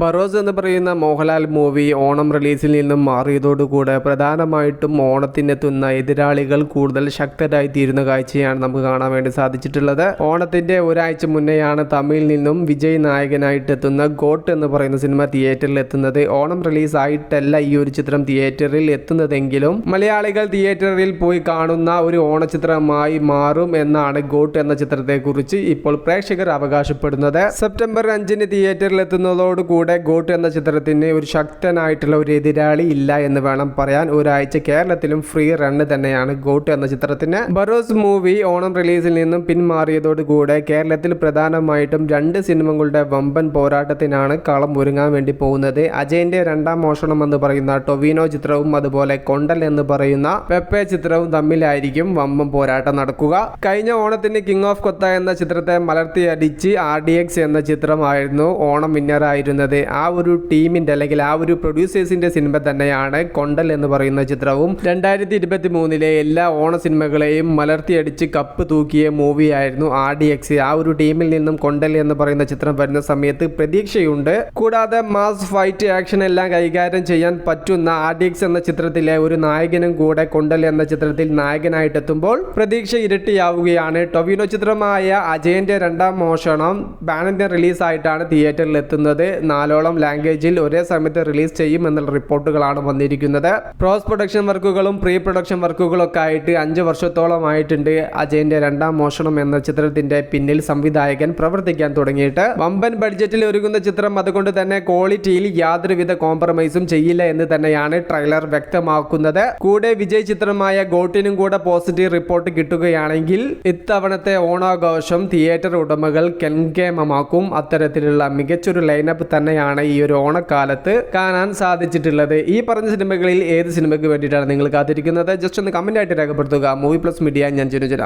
ബറോസ് എന്ന് പറയുന്ന മോഹൻലാൽ മൂവി ഓണം റിലീസിൽ നിന്നും മാറിയതോടുകൂടെ പ്രധാനമായിട്ടും ഓണത്തിനെത്തുന്ന എതിരാളികൾ കൂടുതൽ ശക്തരായി തീരുന്ന കാഴ്ചയാണ് നമുക്ക് കാണാൻ വേണ്ടി സാധിച്ചിട്ടുള്ളത്. ഓണത്തിന്റെ ഒരാഴ്ച മുന്നെയാണ് തമിഴിൽ നിന്നും വിജയ് നായകനായിട്ട് എത്തുന്ന ഗോട്ട് എന്ന് പറയുന്ന സിനിമ തിയേറ്ററിൽ എത്തുന്നത്. ഓണം റിലീസ് ആയിട്ടല്ല ഈ ഒരു ചിത്രം തിയേറ്ററിൽ എത്തുന്നതെങ്കിലും മലയാളികൾ തിയേറ്ററിൽ പോയി കാണുന്ന ഒരു ഓണചിത്രമായി മാറും എന്നാണ് ഗോട്ട് എന്ന ചിത്രത്തെക്കുറിച്ച് ഇപ്പോൾ പ്രേക്ഷകർ അവകാശപ്പെടുന്നത്. സെപ്റ്റംബർ അഞ്ചിന് തിയേറ്ററിൽ എത്തുന്നതോടുകൂടെ ഗോട്ട് എന്ന ചിത്രത്തിന് ഒരു ശക്തനായിട്ടുള്ള ഒരു എതിരാളി ഇല്ല എന്ന് വേണം പറയാൻ. ഒരാഴ്ച കേരളത്തിലും ഫ്രീ റണ്ണ് തന്നെയാണ് ഗോട്ട് എന്ന ചിത്രത്തിന്. ബറോസ് മൂവി ഓണം റിലീസിൽ നിന്നും പിന്മാറിയതോടുകൂടെ കേരളത്തിൽ പ്രധാനമായിട്ടും രണ്ട് സിനിമകളുടെ വമ്പൻ പോരാട്ടത്തിനാണ് കളം ഒരുങ്ങാൻ വേണ്ടി പോകുന്നത്. അജയന്റെ രണ്ടാം മോഷണം എന്ന് പറയുന്ന ടൊവിനോ ചിത്രവും അതുപോലെ കൊണ്ടൽ എന്ന് പറയുന്ന പെപ്പെ ചിത്രവും തമ്മിലായിരിക്കും വമ്പൻ പോരാട്ടം നടക്കുക. കഴിഞ്ഞ ഓണത്തിന് കിങ് ഓഫ് കൊത്ത എന്ന ചിത്രത്തെ മലർത്തി അടിച്ച് ആർ ഡി എക്സ് എന്ന ചിത്രമായിരുന്നു ഓണം വിന്നറായിരുന്നത് ആ ഒരു ടീമിന്റെ അല്ലെങ്കിൽ ആ ഒരു പ്രൊഡ്യൂസേഴ്സിന്റെ സിനിമ തന്നെയാണ് കൊണ്ടൽ എന്ന് പറയുന്ന ചിത്രവും. രണ്ടായിരത്തി ഇരുപത്തി മൂന്നിലെ എല്ലാ ഓണ സിനിമകളെയും മലർത്തിയടിച്ച് കപ്പ് തൂക്കിയ മൂവിയായിരുന്നു ആർ ഡി എക്സ്. ആ ഒരു ടീമിൽ നിന്നും കൊണ്ടൽ എന്ന് പറയുന്ന ചിത്രം വരുന്ന സമയത്ത് പ്രതീക്ഷയുണ്ട്. കൂടാതെ മാസ് ഫൈറ്റ് ആക്ഷൻ എല്ലാം കൈകാര്യം ചെയ്യാൻ പറ്റുന്ന ആർ ഡി എക്സ് എന്ന ചിത്രത്തിലെ ഒരു നായകനും കൂടെ കൊണ്ടൽ എന്ന ചിത്രത്തിൽ നായകനായിട്ട് എത്തുമ്പോൾ പ്രതീക്ഷ ഇരട്ടിയാവുകയാണ്. ടൊവിനോ ചിത്രമായ അജയന്റെ രണ്ടാം മോഷണം ബാനന്റെ റിലീസായിട്ടാണ് തിയേറ്ററിൽ എത്തുന്നത്. നാലോളം ലാംഗ്വേജിൽ ഒരേ സമയത്ത് റിലീസ് ചെയ്യും എന്നുള്ള റിപ്പോർട്ടുകളാണ് വന്നിരിക്കുന്നത്. പ്രോസ് പ്രൊഡക്ഷൻ വർക്കുകളും പ്രീ പ്രൊഡക്ഷൻ വർക്കുകളൊക്കെ ആയിട്ട് അഞ്ച് വർഷത്തോളമായിട്ടുണ്ട് അജയന്റെ രണ്ടാം മോഷണം എന്ന ചിത്രത്തിന്റെ പിന്നിൽ സംവിധായകൻ പ്രവർത്തിക്കാൻ തുടങ്ങിയിട്ട്. വമ്പൻ ബഡ്ജറ്റിൽ ഒരുങ്ങുന്ന ചിത്രം അതുകൊണ്ട് തന്നെ ക്വാളിറ്റിയിൽ യാതൊരുവിധ കോംപ്രമൈസും ചെയ്യില്ല എന്ന് തന്നെയാണ് ട്രെയിലർ വ്യക്തമാക്കുന്നത്. കൂടെ വിജയ് ചിത്രമായ ഗോട്ടിനും കൂടെ പോസിറ്റീവ് റിപ്പോർട്ട് കിട്ടുകയാണെങ്കിൽ ഇത്തവണത്തെ ഓണാഘോഷം തിയേറ്റർ ഉടമകൾ കെൻകേമമാക്കും. അത്തരത്തിലുള്ള മികച്ചൊരു ലൈനപ്പ് തന്നെയാണ് ഈ ഒരു ഓണക്കാലത്ത് കാണാൻ സാധിച്ചിട്ടുള്ളത്. ഈ പറഞ്ഞ സിനിമകളിൽ ഏത് സിനിമയ്ക്ക് വേണ്ടിയിട്ടാണ് നിങ്ങൾ കാത്തിരിക്കുന്നത്? ജസ്റ്റ് ഒന്ന് കമന്റ് ആയിട്ട് രേഖപ്പെടുത്തുക. മൂവി പ്ലസ് മീഡിയ ഞാൻ ജനുജന